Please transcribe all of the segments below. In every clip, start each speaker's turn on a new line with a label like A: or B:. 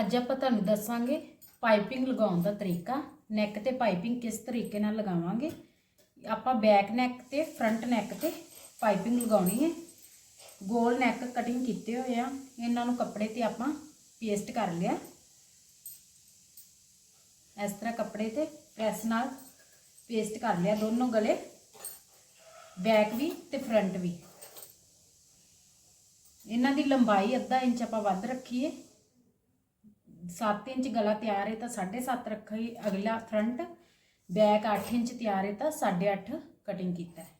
A: ਅੱਜ ਆਪਾਂ ਤੁਹਾਨੂੰ ਦੱਸਾਂਗੇ ਪਾਈਪਿੰਗ ਲਗਾਉਣ ਦਾ ਤਰੀਕਾ ਨੈਕ ਤੇ ਪਾਈਪਿੰਗ ਕਿਸ ਤਰੀਕੇ ਨਾਲ ਲਗਾਵਾਂਗੇ। ਆਪਾਂ ਬੈਕ ਨੈਕ ਤੇ ਫਰੰਟ ਨੈਕ ਤੇ ਪਾਈਪਿੰਗ ਲਗਾਉਣੀ ਹੈ। ਗੋਲ ਨੈਕ ਕਟਿੰਗ ਕੀਤੇ ਹੋਏ ਆ। ਇਹਨਾਂ ਨੂੰ ਕੱਪੜੇ ਤੇ ਆਪਾਂ ਪੇਸਟ ਕਰ ਲਿਆ। ਇਸ ਤਰ੍ਹਾਂ ਕੱਪੜੇ ਤੇ ਪ੍ਰੈਸ ਨਾਲ ਪੇਸਟ ਕਰ ਲਿਆ ਦੋਨੋਂ ਗਲੇ। ਬੈਕ ਵੀ ਤੇ ਫਰੰਟ ਵੀ। ਇਹਨਾਂ ਦੀ ਲੰਬਾਈ ਅੱਧਾ ਇੰਚ ਆਪਾਂ ਵੱਧ ਰੱਖੀਏ। 7 ਇੰਚ ਗਲਾ ਤਿਆਰ ਹੈ ਤਾਂ 7.5 ਰੱਖੀ ਅਗਲਾ ਫਰੰਟ ਬੈਕ 8 ਇੰਚ ਤਿਆਰ ਹੈ ਤਾਂ 8.5 ਕਟਿੰਗ ਕੀਤਾ ਹੈ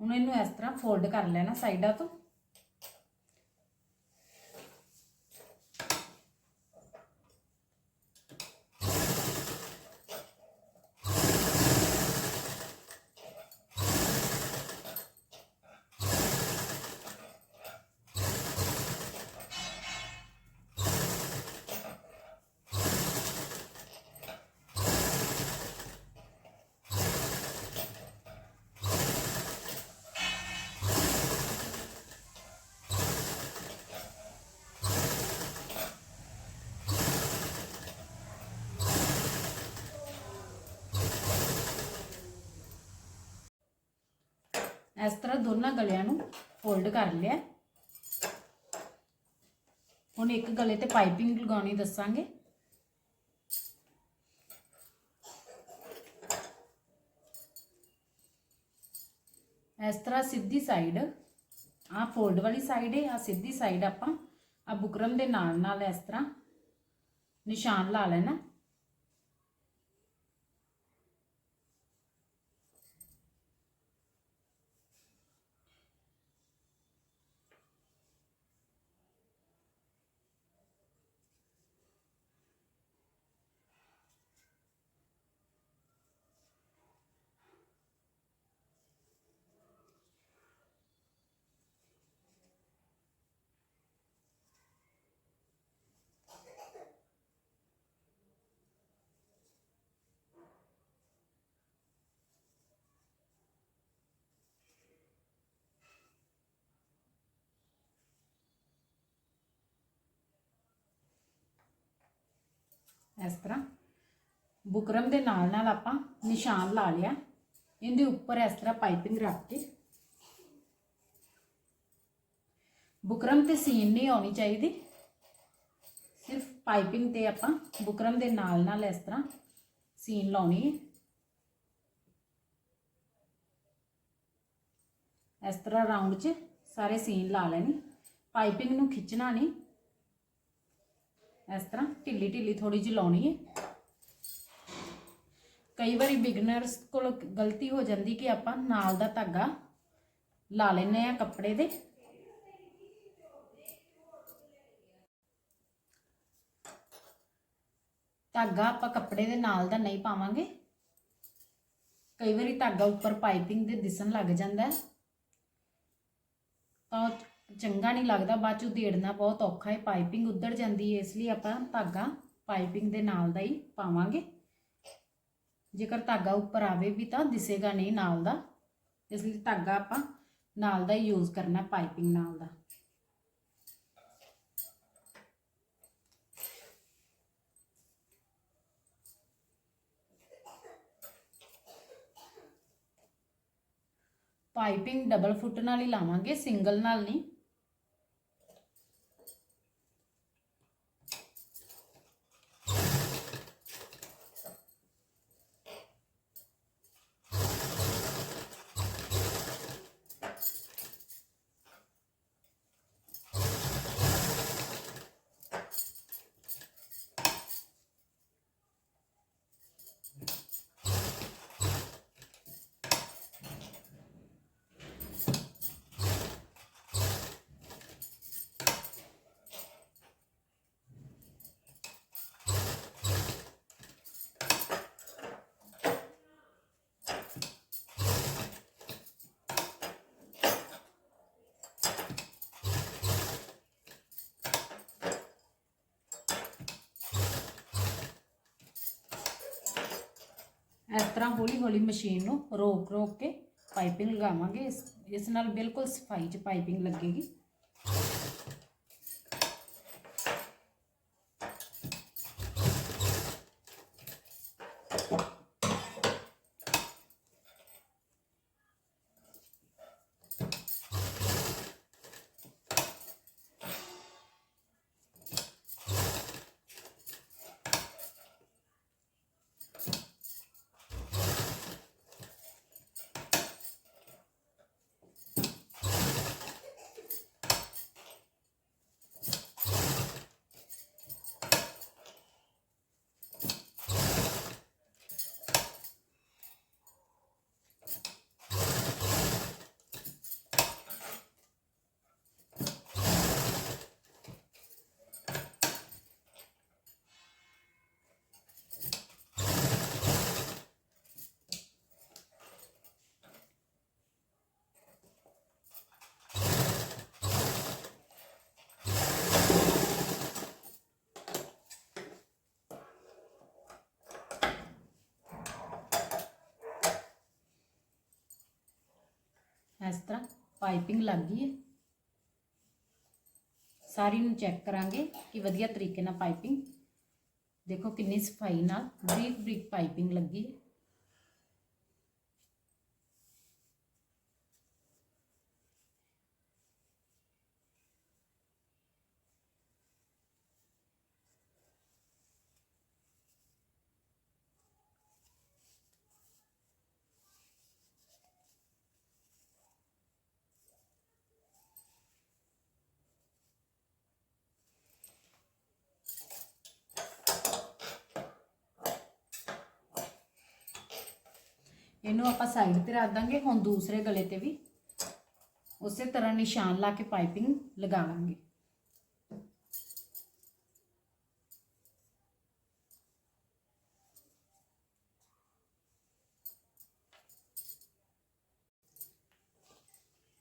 A: ਹੁਣ ਇਹਨੂੰ ਇਸ ਤਰ੍ਹਾਂ ਫੋਲਡ ਕਰ ਲੈਣਾ ਸਾਈਡਾਂ ਤੋਂ। ਇਸ ਤਰ੍ਹਾਂ ਦੋਨਾਂ ਗਲਿਆਂ ਨੂੰ ਫੋਲਡ ਕਰ ਲਿਆ। ਹੁਣ ਇੱਕ ਗਲੇ ਤੇ ਪਾਈਪਿੰਗ ਲਗਾਉਣੀ ਦੱਸਾਂਗੇ। ਇਸ ਤਰ੍ਹਾਂ ਸਿੱਧੀ ਸਾਈਡ ਆ ਫੋਲਡ ਵਾਲੀ ਸਾਈਡ ਹੈ ਆ ਸਿੱਧੀ ਸਾਈਡ ਆਪਾਂ ਆ ਬੁਕਰਮ ਦੇ ਨਾਲ ਨਾਲ ਇਸ ਤਰ੍ਹਾਂ ਨਿਸ਼ਾਨ ਲਾ ਲੈਣਾ। ਇਸ ਤਰ੍ਹਾਂ। ਬੁਕਰਮ ਦੇ ਨਾਲ ਨਾਲ ਆਪਾਂ ਨਿਸ਼ਾਨ ਲਾ ਲਿਆ। ਇਹਦੇ ਉੱਪਰ ਇਸ ਤਰ੍ਹਾਂ ਪਾਈਪਿੰਗ ਰੱਖ ਕੇ। ਬੁਕਰਮ ਤੇ ਸੀਨ ਨਹੀਂ ਆਉਣੀ ਚਾਹੀਦੀ। ਸਿਰਫ ਪਾਈਪਿੰਗ ਤੇ ਆਪਾਂ ਬੁਕਰਮ ਦੇ ਨਾਲ ਨਾਲ ਇਸ ਤਰ੍ਹਾਂ ਸੀਨ ਲਾਉਣੀ ਹੈ। ਇਸ ਤਰ੍ਹਾਂ ਰਾਉਂਡ 'ਚ ਸਾਰੇ ਸੀਨ ਲਾ ਲੈਣੀ। ਪਾਈਪਿੰਗ ਨੂੰ ਖਿੱਚਣਾ ਨਹੀਂ। ਇਸ ਤਰ੍ਹਾਂ ਢਿੱਲੀ ਢਿੱਲੀ ਥੋੜੀ ਜਿਹੀ ਲਾਉਣੀ ਹੈ। ਕਈ ਵਾਰੀ ਬਿਗਨਰਸ ਕੋਲ ਗਲਤੀ ਹੋ ਜਾਂਦੀ ਕਿ ਆਪਾਂ ਨਾਲ ਦਾ ਧਾਗਾ ਲਾ ਲੈਨੇ ਆ ਕੱਪੜੇ ਦੇ। ਧਾਗਾ ਆਪਾਂ ਕੱਪੜੇ ਦੇ ਨਾਲ ਦਾ ਨਹੀਂ ਪਾਵਾਂਗੇ। ਕਈ ਵਾਰੀ ਧਾਗਾ ਉੱਪਰ ਪਾਈਪਿੰਗ ਦੇ ਦਿਸਣ ਲੱਗ ਜਾਂਦਾ ਤਾਂ ਚੰਗਾ ਨਹੀਂ ਲੱਗਦਾ, ਬਾਅਦ ਚ ਦੇੜਨਾ ਬਹੁਤ ਔਖਾ ਹੈ ਪਾਈਪਿੰਗ ਉੱਧੜ ਜਾਂਦੀ ਹੈ ਇਸ ਲਈ ਆਪਾਂ ਧਾਗਾ ਪਾਈਪਿੰਗ ਦੇ ਨਾਲ ਦਾ ਹੀ ਪਾਵਾਂਗੇ। ਜੇਕਰ ਧਾਗਾ ਉੱਪਰ ਆਵੇ ਵੀ ਤਾਂ ਦਿਸੇਗਾ ਨਹੀਂ ਨਾਲ ਦਾ, ਇਸ ਲਈ ਧਾਗਾ ਆਪਾਂ ਨਾਲ ਦਾ ਹੀ ਯੂਜ਼ ਕਰਨਾ ਪਾਈਪਿੰਗ ਨਾਲ ਦਾ। ਪਾਈਪਿੰਗ ਡਬਲ ਫੁੱਟ ਨਾਲ ਹੀ ਲਾਵਾਂਗੇ, ਸਿੰਗਲ ਨਾਲ ਨਹੀਂ। ਇਸ ਤਰ੍ਹਾਂ ਹੌਲੀ ਹੌਲੀ ਮਸ਼ੀਨ ਨੂੰ ਰੋਕ ਰੋਕ ਕੇ ਪਾਈਪਿੰਗ ਲਗਾਵਾਂਗੇ। ਇਸ ਇਸ ਨਾਲ ਬਿਲਕੁਲ ਸਫ਼ਾਈ 'ਚ ਪਾਈਪਿੰਗ ਲੱਗੇਗੀ। ਇਸ ਤਰ੍ਹਾਂ ਪਾਈਪਿੰਗ ਲੱਗ ਗਈ ਹੈ। ਸਾਰੀ ਨੂੰ ਚੈੱਕ ਕਰਾਂਗੇ ਕਿ ਵਧੀਆ ਤਰੀਕੇ ਨਾਲ ਪਾਈਪਿੰਗ। ਦੇਖੋ ਕਿੰਨੀ ਸਫ਼ਾਈ ਨਾਲ ਬਰੀਕ ਬਰੀਕ ਪਾਈਪਿੰਗ ਲੱਗੀ ਹੈ। ਇਹਨੂੰ ਆਪਾਂ ਸਾਈਡ ਤੇ ਰੱਖ ਦਾਂਗੇ, ਹੁਣ ਦੂਸਰੇ ਗਲੇ ਤੇ ਵੀ। ਉਸੇ ਤਰ੍ਹਾਂ ਨਿਸ਼ਾਨ ਲਾ ਕੇ ਪਾਈਪਿੰਗ ਲਗਾ ਲਾਂਗੇ।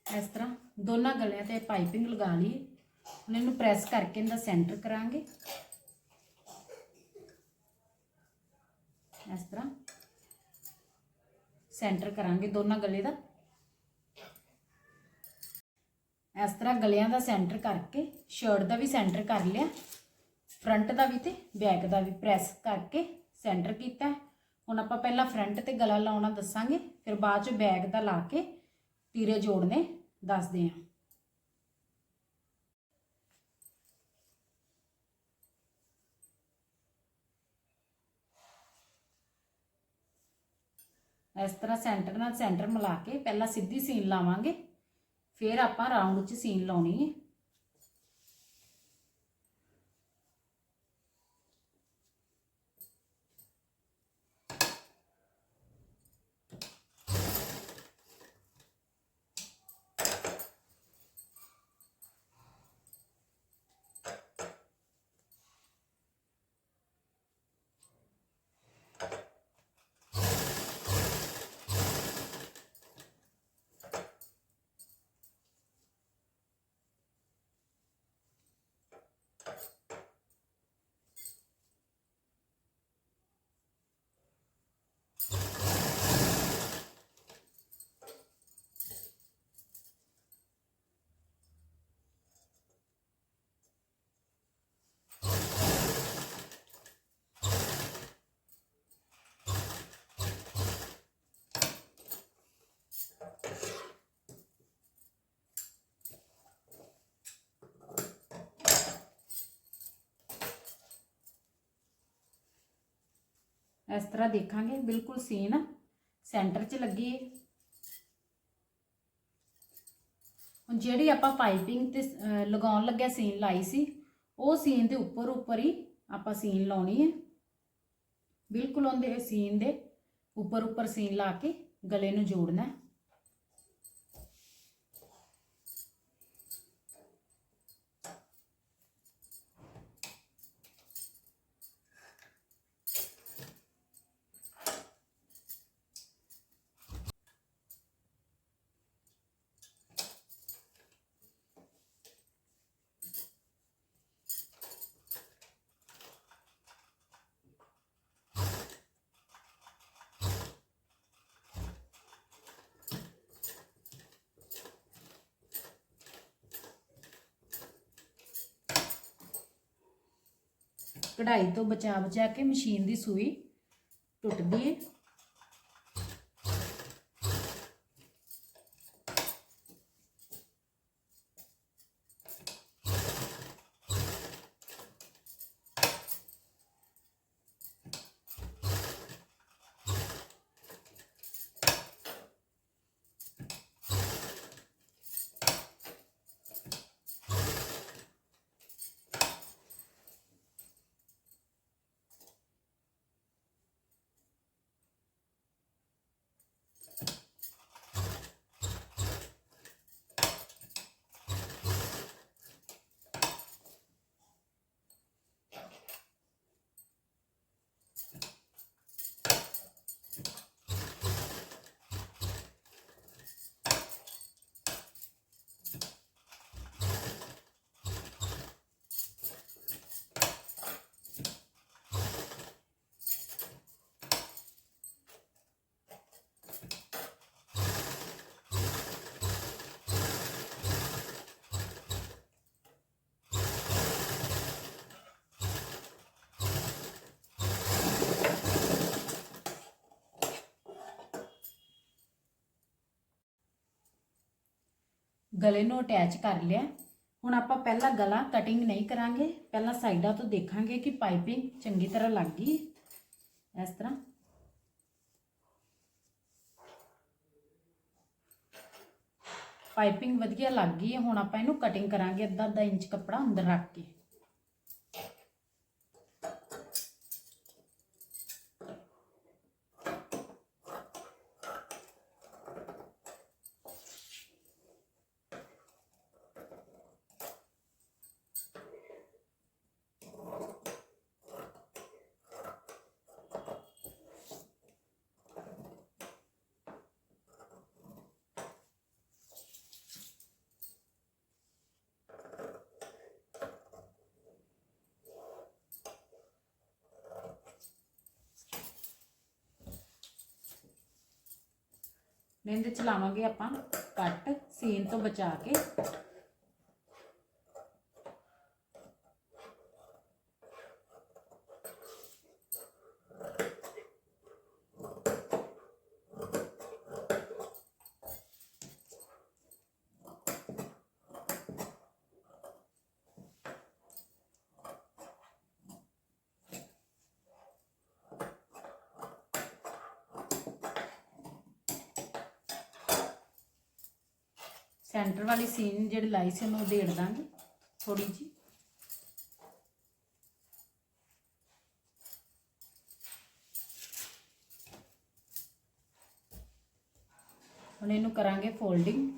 A: ਇਸ ਤਰ੍ਹਾਂ ਦੋਨਾਂ ਗਲਿਆਂ ਤੇ ਪਾਈਪਿੰਗ ਲਗਾ ਲਈ। ਹੁਣ ਇਹਨੂੰ ਪ੍ਰੈਸ ਕਰਕੇ ਇਹਦਾ ਸੈਂਟਰ ਕਰਾਂਗੇ। ਇਸ ਤਰ੍ਹਾਂ ਸੈਂਟਰ ਕਰਾਂਗੇ ਦੋਨਾਂ ਗਲੇ ਦਾ। ਇਸ ਤਰ੍ਹਾਂ ਗਲਿਆਂ ਦਾ ਸੈਂਟਰ ਕਰਕੇ, ਸ਼ਰਟ ਦਾ ਵੀ ਸੈਂਟਰ ਕਰ ਲਿਆ। ਫਰੰਟ ਦਾ ਵੀ ਤੇ ਬੈਕ ਦਾ ਵੀ ਪ੍ਰੈਸ ਕਰਕੇ ਸੈਂਟਰ ਕੀਤਾ। ਹੁਣ ਆਪਾਂ ਪਹਿਲਾਂ ਫਰੰਟ ਤੇ ਗਲਾ ਲਾਉਣਾ ਦੱਸਾਂਗੇ, ਫਿਰ ਬਾਅਦ ਚ ਬੈਕ ਦਾ ਲਾ ਕੇ ਤੀਰੇ ਜੋੜਨੇ ਦੱਸਦੇ ਹਾਂ। ਇਸ ਤਰ੍ਹਾਂ ਸੈਂਟਰ ਨਾਲ ਸੈਂਟਰ ਮਿਲਾ ਕੇ ਪਹਿਲਾਂ ਸਿੱਧੀ ਸੀਨ ਲਾਵਾਂਗੇ, ਫਿਰ ਆਪਾਂ ਰਾਉਂਡ 'ਚ ਸੀਨ ਲਾਉਣੀ ਹੈ। ਇਸ ਤਰ੍ਹਾਂ ਦੇਖਾਂਗੇ। ਬਿਲਕੁਲ ਸੀਨ ਸੈਂਟਰ 'ਚ ਲੱਗੀ ਹੈ ਹੁਣ ਜਿਹੜੀ ਆਪਾਂ ਪਾਈਪਿੰਗ ਤੇ ਲਗਾਉਣ ਲੱਗਿਆ ਸੀਨ ਲਾਈ ਸੀ, ਉਹ ਸੀਨ ਦੇ ਉੱਪਰ ਉੱਪਰ ਹੀ ਆਪਾਂ ਸੀਨ ਲਾਉਣੀ ਹੈ ਬਿਲਕੁਲ ਉਹਦੇ ਸੀਨ ਦੇ ਉੱਪਰ ਉੱਪਰ ਸੀਨ ਲਾ ਕੇ ਗਲੇ ਨੂੰ ਜੋੜਨਾ ਹੈ ਕਢਾਈ ਤੋਂ ਬਚਾ ਬਚਾ ਕੇ ਮਸ਼ੀਨ ਦੀ ਸੂਈ ਟੁੱਟਦੀ ਹੈ ਗਲੇ ਨੂੰ ਅਟੈਚ ਕਰ ਲਿਆ। ਹੁਣ ਆਪਾਂ ਪਹਿਲਾਂ ਗਲਾ ਕਟਿੰਗ ਨਹੀਂ ਕਰਾਂਗੇ, ਪਹਿਲਾਂ ਸਾਈਡਾਂ ਤੋਂ ਦੇਖਾਂਗੇ ਕਿ ਪਾਈਪਿੰਗ ਚੰਗੀ ਤਰ੍ਹਾਂ ਲੱਗ ਗਈ। ਇਸ ਤਰ੍ਹਾਂ। ਪਾਈਪਿੰਗ ਵਧੀਆ ਲੱਗ ਗਈ ਹੁਣ ਆਪਾਂ ਇਹਨੂੰ ਕਟਿੰਗ ਕਰਾਂਗੇ ਅੱਧਾ ਅੱਧਾ ਇੰਚ ਕੱਪੜਾ ਅੰਦਰ ਰੱਖ ਕੇ। ਇਹਦੇ ਚਲਾਵਾਂਗੇ ਆਪਾਂ ਕੱਟ ਸੀਨ ਤੋਂ ਬਚਾ ਕੇ। ਸੈਂਟਰ ਵਾਲੀ ਸੀਨ ਜਿਹੜੀ ਲਾਈ ਸੀ ਉਹਨੂੰ ਉਧੇੜ ਦਾਂਗੇ ਥੋੜੀ ਜੀ ਹੁਣ ਇਹਨੂੰ ਕਰਾਂਗੇ ਫੋਲਡਿੰਗ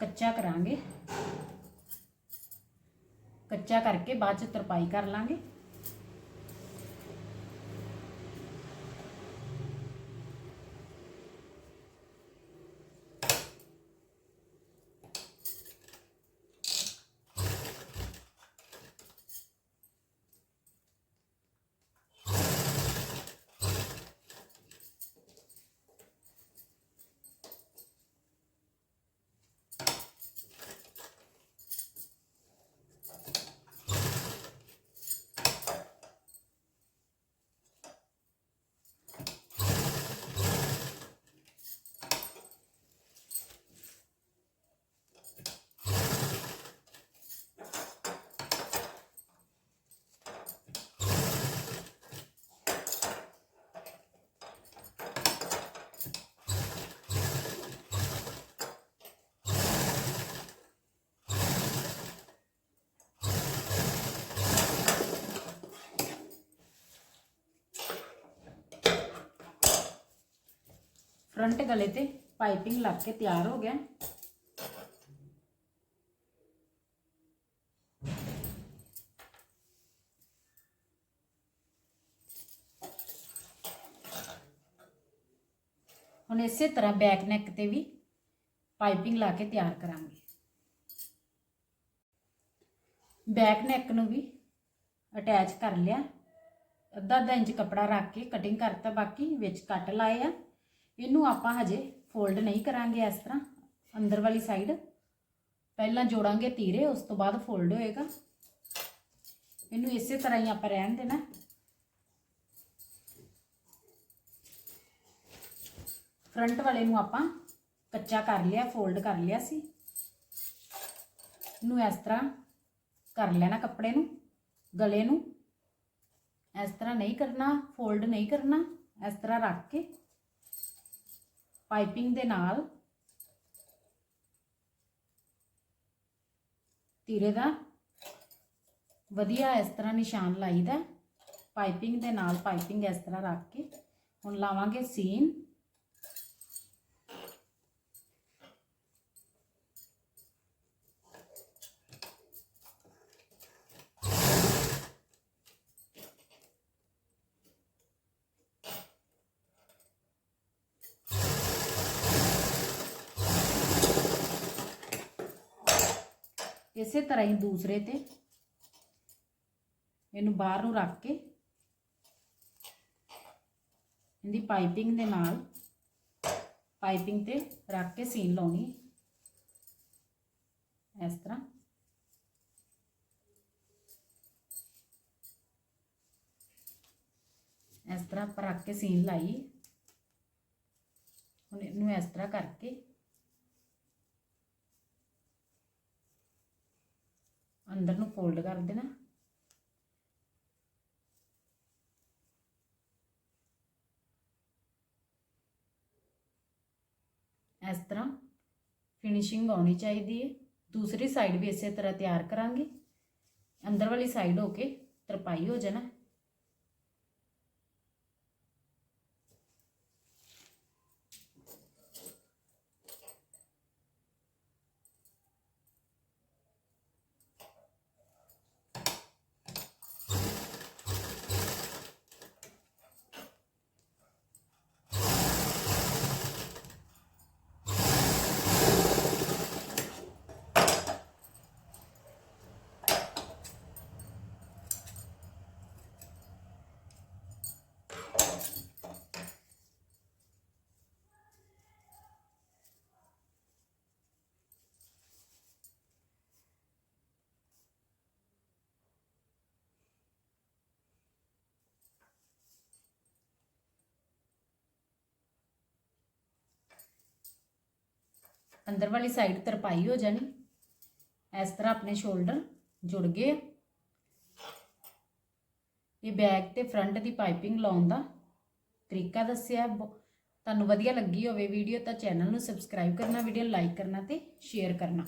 A: ਕੱਚਾ ਕਰਾਂਗੇ। ਕੱਚਾ ਕਰਕੇ ਬਾਅਦ ਚ ਤਰਪਾਈ ਕਰ ਲਾਂਗੇ। ਫਰੰਟ ਗਲੇ ਤੇ ਪਾਈਪਿੰਗ ਲੱਗ ਕੇ ਤਿਆਰ ਹੋ ਗਿਆ ਹੁਣ ਇਸੇ ਤਰ੍ਹਾਂ ਬੈਕ ਨੈਕ ਤੇ ਵੀ ਪਾਈਪਿੰਗ ਲਾ ਕੇ ਤਿਆਰ ਕਰਾਂਗੇ ਬੈਕ ਨੈਕ ਨੂੰ ਵੀ ਅਟੈਚ ਕਰ ਲਿਆ ਅੱਧਾ ਅੱਧਾ ਇੰਚ ਕਪੜਾ ਰੱਖ ਕੇ ਕਟਿੰਗ ਕਰਤਾ ਬਾਕੀ ਵਿੱਚ ਕੱਟ ਲਾਏ ਆ ਇਹਨੂੰ ਆਪਾਂ ਹਜੇ ਫੋਲਡ ਨਹੀਂ ਕਰਾਂਗੇ ਇਸ ਤਰ੍ਹਾਂ। ਅੰਦਰ ਵਾਲੀ ਸਾਈਡ ਪਹਿਲਾਂ ਜੋੜਾਂਗੇ ਤੀਰੇ, ਉਸ ਤੋਂ ਬਾਅਦ ਫੋਲਡ ਹੋਏਗਾ। ਇਹਨੂੰ ਇਸੇ ਤਰ੍ਹਾਂ ਹੀ ਆਪਾਂ ਰਹਿਣ ਦੇਣਾ। ਫਰੰਟ ਵਾਲੇ ਨੂੰ ਆਪਾਂ ਕੱਚਾ ਕਰ ਲਿਆ ਫੋਲਡ ਕਰ ਲਿਆ ਸੀ। ਇਹਨੂੰ ਇਸ ਤਰ੍ਹਾਂ ਕਰ ਲੈਣਾ ਕੱਪੜੇ ਨੂੰ, ਗਲੇ ਨੂੰ। ਇਸ ਤਰ੍ਹਾਂ ਨਹੀਂ ਕਰਨਾ ਫੋਲਡ ਨਹੀਂ ਕਰਨਾ। ਇਸ ਤਰ੍ਹਾਂ ਰੱਖ ਕੇ ਪਾਈਪਿੰਗ ਦੇ ਨਾਲ ਤੀਰੇ ਦਾ ਵਧੀਆ ਇਸ ਤਰ੍ਹਾਂ ਨਿਸ਼ਾਨ ਲਾਈਦਾ ਪਾਈਪਿੰਗ ਦੇ ਨਾਲ ਪਾਈਪਿੰਗ ਇਸ ਤਰ੍ਹਾਂ ਰੱਖ ਕੇ ਹੁਣ ਲਾਵਾਂਗੇ ਸੀਨ। ਇਸੇ ਤਰ੍ਹਾਂ ਹੀ ਦੂਸਰੇ ਤੇ। ਇਹਨੂੰ ਬਾਹਰ ਨੂੰ ਰੱਖ ਕੇ ਇਹਦੀ ਪਾਈਪਿੰਗ ਦੇ ਨਾਲ ਪਾਈਪਿੰਗ ਤੇ ਰੱਖ ਕੇ ਸੀਨ ਲਾਉਣੀ ਇਸ ਤਰ੍ਹਾਂ। ਇਸ ਤਰ੍ਹਾਂ ਆਪਾਂ ਰੱਖ ਕੇ ਸੀਨ ਲਾਈ। ਹੁਣ ਇਹਨੂੰ ਇਸ ਤਰ੍ਹਾਂ ਕਰਕੇ ਅੰਦਰ ਨੂੰ ਫੋਲਡ ਕਰ ਦੇਣਾ। ਇਸ ਤਰ੍ਹਾਂ ਫਿਨਿਸ਼ਿੰਗ ਆਉਣੀ ਚਾਹੀਦੀ ਹੈ। ਦੂਸਰੀ ਸਾਈਡ ਵੀ ਇਸੇ ਤਰ੍ਹਾਂ ਤਿਆਰ ਕਰਾਂਗੇ। ਅੰਦਰ ਵਾਲੀ ਸਾਈਡ ਹੋ ਕੇ ਤਰਪਾਈ ਹੋ ਜਾਣਾ। ਅੰਦਰ ਵਾਲੀ ਸਾਈਡ ਤਰਪਾਈ ਹੋ ਜਾਣੀ। ਇਸ ਤਰ੍ਹਾਂ ਆਪਣੇ ਸ਼ੋਲਡਰ ਜੁੜ ਗਏ ਇਹ ਬੈਕ ਤੇ ਫਰੰਟ ਦੀ ਪਾਈਪਿੰਗ ਲਾਉਣ ਦਾ ਤਰੀਕਾ ਦੱਸਿਆ। ਬ- ਤੁਹਾਨੂੰ ਵਧੀਆ ਲੱਗੀ ਹੋਵੇ ਵੀਡੀਓ ਤਾਂ ਚੈਨਲ ਨੂੰ ਸਬਸਕ੍ਰਾਈਬ ਕਰਨਾ ਵੀਡੀਓ ਲਾਈਕ ਕਰਨਾ ਤੇ ਸ਼ੇਅਰ ਕਰਨਾ।